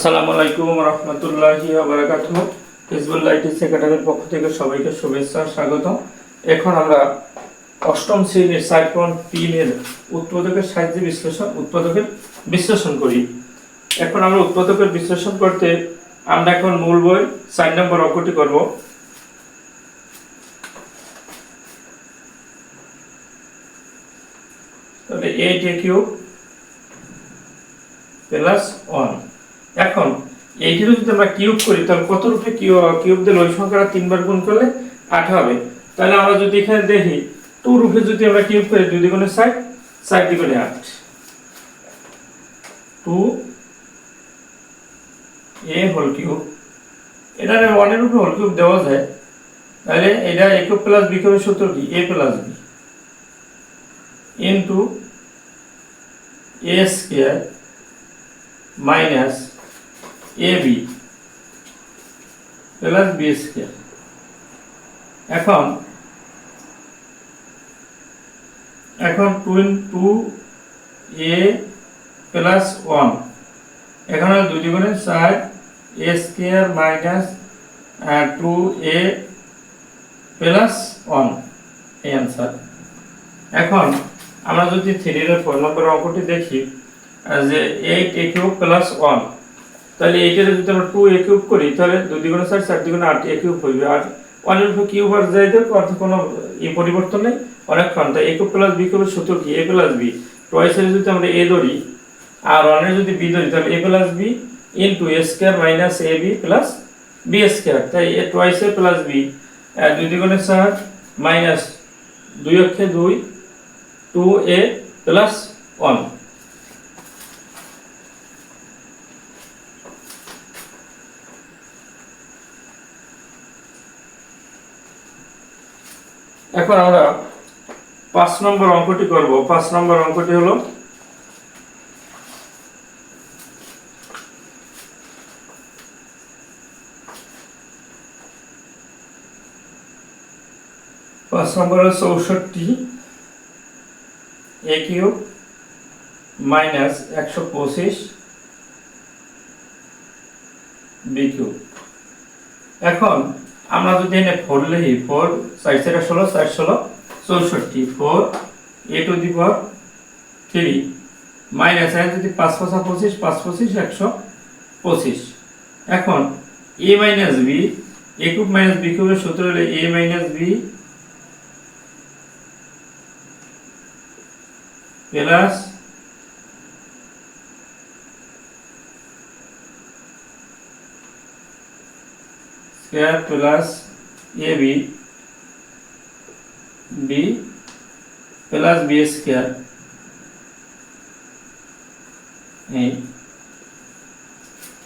আসসালামু আলাইকুম রহমতুল্লাহি বারাকাত হিজবুল্লাহ আইটি সেক্রেটারির পক্ষ থেকে সবাইকে শুভেচ্ছা স্বাগত এখন আমরা অষ্টম শ্রেণির সাইক্লোন তিনের উৎপাদকের সাহায্যে বিশ্লেষণ, উৎপাদকের বিশ্লেষণ করি। এখন আমরা উৎপাদকের বিশ্লেষণ করতে আমরা এখন মূল বই চার নম্বর অঙ্কটি করব। তাহলে eight A cube plus one এখন, এইটিরও যদি আমরা কিউব করি, তাহলে কত রূপে কিউ কিউব দিলে ওই সংখ্যাটা তিনবার গুণ করলে আট হবে। তাহলে আমরা যদি এখানে দেখি টু রূপে যদি আমরা কিউব করি, দুই দ্বিগুণে ষাট ষাট দ্বিগুণে আট। টু এ হোল কিউব এটা ওয়ানের উপরে হোল কিউব দেওয়া যায়। তাহলে এটা এ কিউব প্লাস বি কিউবের সূত্র কি? A plus B into A square minus A B plus B square এখন এখন two in two A plus one এখানে দুই গুণে চার A square minus two A plus one এই অ্যান্সার এখন, আমরা যদি থ্রির ফোর নম্বর অঙ্কটি দেখি যে eight A cube plus one তাহলে এইটার যদি আমরা টু এ কিউব করি, তাহলে দুই দ্বিগুণে চার চার দ্বিগুণে আট এ কিউব হইবে। আর ওয়ানের উপর কিউব আর যাই দেব অর্থ কোনো ই পরিবর্তন নেই। অনেকক্ষণ। তাই এ কিউব প্লাস বি কিউবের সূত্র কি? এ প্লাস বি টয়েসের যদি আমরা এ ধরি, আর ওয়ানের যদি বি ধরি, তাহলে A plus B into A square minus A B plus B square তাই A toys A plus B দুই দ্বিগুণে চার মাইনাস দুই অক্ষে দুই টু এ প্লাস ওয়ান এখন আমরা পাঁচ নম্বর অঙ্কটি করব। পাঁচ নম্বর অঙ্কটি হলো পাঁচ নম্বর হলো চৌষট্টি, এ কিউব মাইনাস একশো পঁচিশ, বি এখন আমরা যদি এনে ফোর লিখি ফোর চার চার, ষোলো চার, ষোলো, চৌষট্টি four A to the power three minus এর যদি পাঁচ, পাঁচা পঁচিশ, পাঁচ, পঁচিশ, একশো, পঁচিশ। এখন A minus B A cube minus B কিউবের সূত্র হলে A minus B plus square plus A B B plus B square. এই।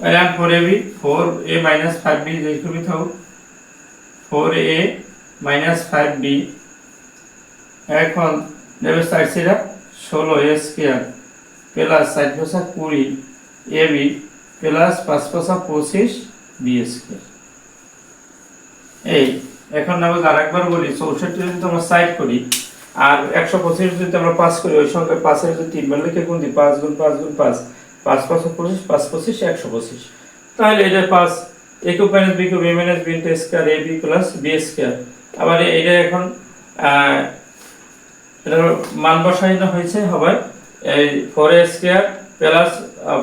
এলাম four A B four A minus five B যেগুলি থাকুক four A minus five B এখন দেবে side সিরা ষোলো এ স্কোয়ার প্লাস ষাট পয়সা কুড়ি এ বি প্লাস পাঁচ পয়সা পঁচিশ বি স্কোয়ার এই, এখন আমরা আরেকবার বলি, চৌষট্টি যদি আমরা সাইড করি, আর একশো পঁচিশ যদি আমরা পাস করি, ওই সঙ্গে পাঁচের যদি তিনবার লিখে গুণ দিই? পাঁচ গুণ পাঁচ গুণ পাঁচ। পাঁচ পাঁচ পঁচিশ পাঁচ পঁচিশ, একশো পঁচিশ। তাহলে এটা পাঁচ a cube minus b cube a minus b into square a b plus b square আবার এটা এখন এটার মান বসানো হয়েছে হবে এই four a square plus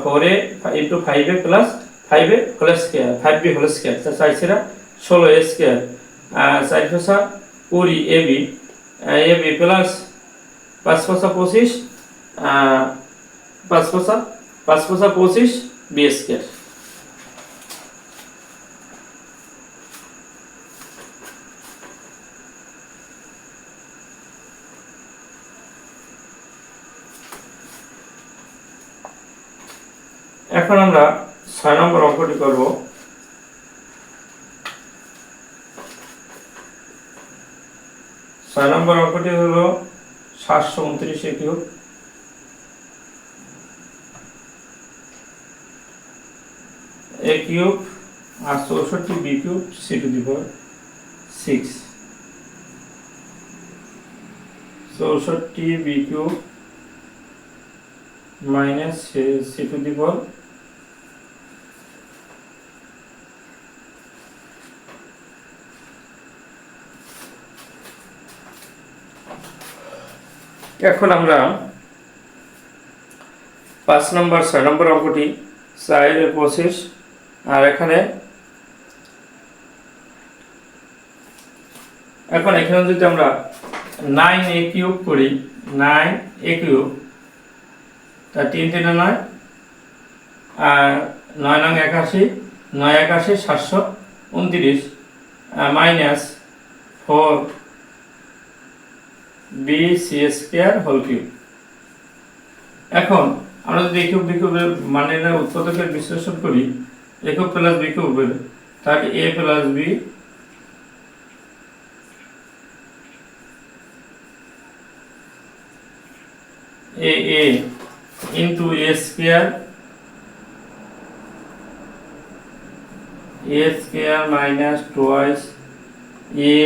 four a into five a plus five a whole square five b whole square চাইছিরা ষোলো স্কোয়ার চার পয়সা কুড়ি a b a b plus পাঁচ পয়সা পঁচিশ পাঁচ পয়সা পাঁচ পয়সা পঁচিশ বি স্কোয়ার এখন আমরা ছয় নম্বর অঙ্কটি করব। ছয় নম্বর অঙ্কটি হল সাতশো উনত্রিশ কিউব। এ কিউব আর চৌষট্টি, b cube, c to the six. চৌষট্টি, b cube minus c to the এখন আমরা পাঁচ নম্বর, ছয় নম্বর অঙ্কটি চার পঁচিশ আর এখানে এখন এখানে যদি আমরা নাইন এ কিউব করি নাইন এ কিউব তা তিন তিনে নয়, আর নয় নং একাশি, নয় একাশি সাতশো উনত্রিশ minus four b c square whole cube এখন আমরা যদি একুব বিকুবের মানে উৎপাদকের বিশ্লেষণ করি একুব প্লাস বিকুবের তাহলে a plus b a into a square a square minus twice a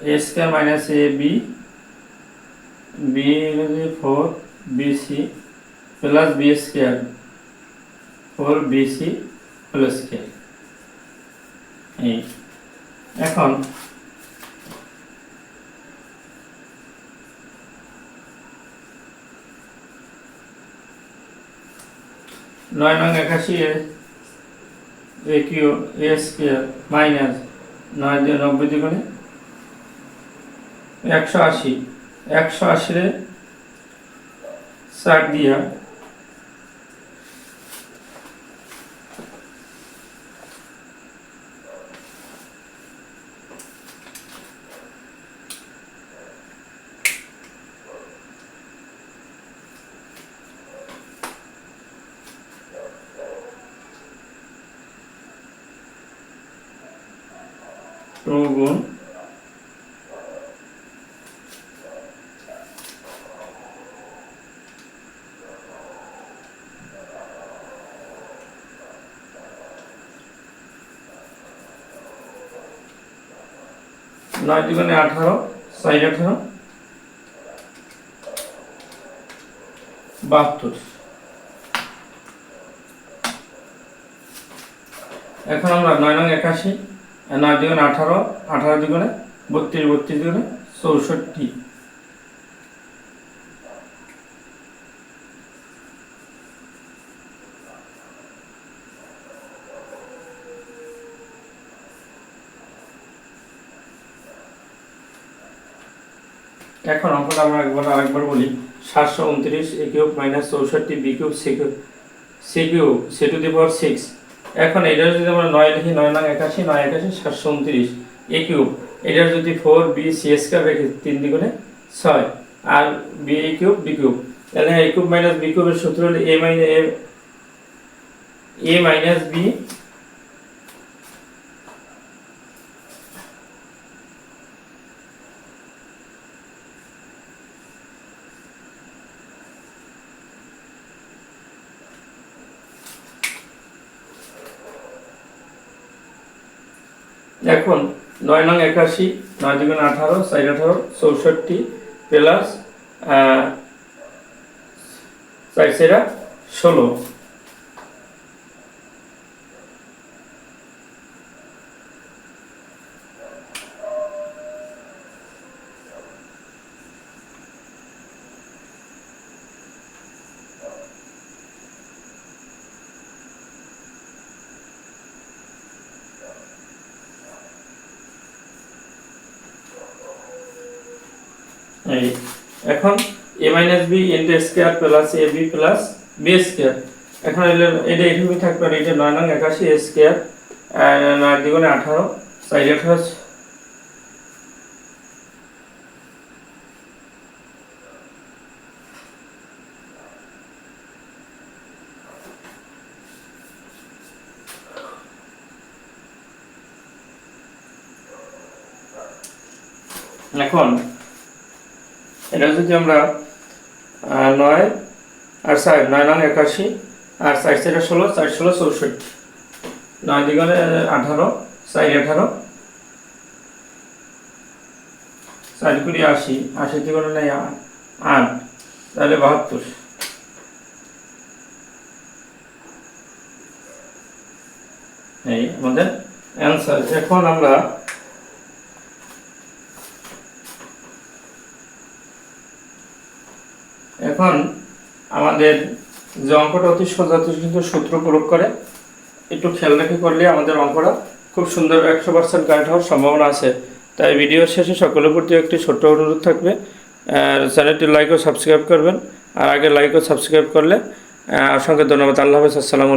a square minus a, b b হচ্ছে four b c plus b square four b c plus square এই। এখন নয় নং একাশি a cube a square minus নয় দিয়ে নব্বই দ্বিগুণে একশো আশি। একশো আশিরে ষাট দিয়া। টু গুণ নয় দুগুণে আঠারো, সাইড আঠারো। বাহাত্তর। এখন আমরা নয় নং একাশি, নয় দুগুণে আঠারো আঠারো দুগুণে বত্রিশ বত্রিশ দুগুণে চৌষট্টি। এখন অঙ্কটা আমরা একবার আরেকবার বলি। সাতশো উনত্রিশ এ কিউব মাইনাস চৌষট্টি b cube c cube c c to the power six এখন এটার যদি আমরা নয় লিখি, নয় নং একাশি, নয় একাশি, সাতশো উনত্রিশ এ কিউব এটার যদি four b c s square রেখে তিন দ্বিগুণে ছয়, আর b a cube b cube তাহলে এ কিউব মাইনাস বি কিউবের সূত্র হলো a minus a minus b এখন নয় নং একাশি নয় দুগুণ আঠারো সাইড আঠারো চৌষট্টি প্লাস চার সেরা ষোলো। এখন a minus b into square plus a b plus b square এখন এটা এখানে থাকবে, আর এটা নয় নং একাশি স্কোয়ার নয় দ্বিগুণে আঠারো চার আঠারো এখন এটা যদি আমরা নয় আর চার, নয় নয় একাশি আর চার চারটা ষোলো, চার ষোলো চৌষট্টি। নয় দিগনে আঠারো, চার আঠারো। চার কুড়ি আশি আশি থেকে নেই আট, তাহলে বাহাত্তর। এই আমাদের অ্যান্সার এখন আমরা এখন আমাদের যে অঙ্কটা অতি সোজা অতি কিন্তু সূত্র প্রয়োগ করে, একটু খেয়াল রেখে করলে আমাদের অঙ্কটা খুব সুন্দর একশো পার্সেন্ট গাইড হওয়ার সম্ভাবনা আছে। তাই ভিডিওর শেষে সকলের প্রতি একটি ছোট্ট অনুরোধ থাকবে চ্যানেলটি লাইক ও সাবস্ক্রাইব করবেন, আর আগে লাইক ও সাবস্ক্রাইব করলে অসংখ্য ধন্যবাদ। আল্লাহ হাফেজ, আসসালামু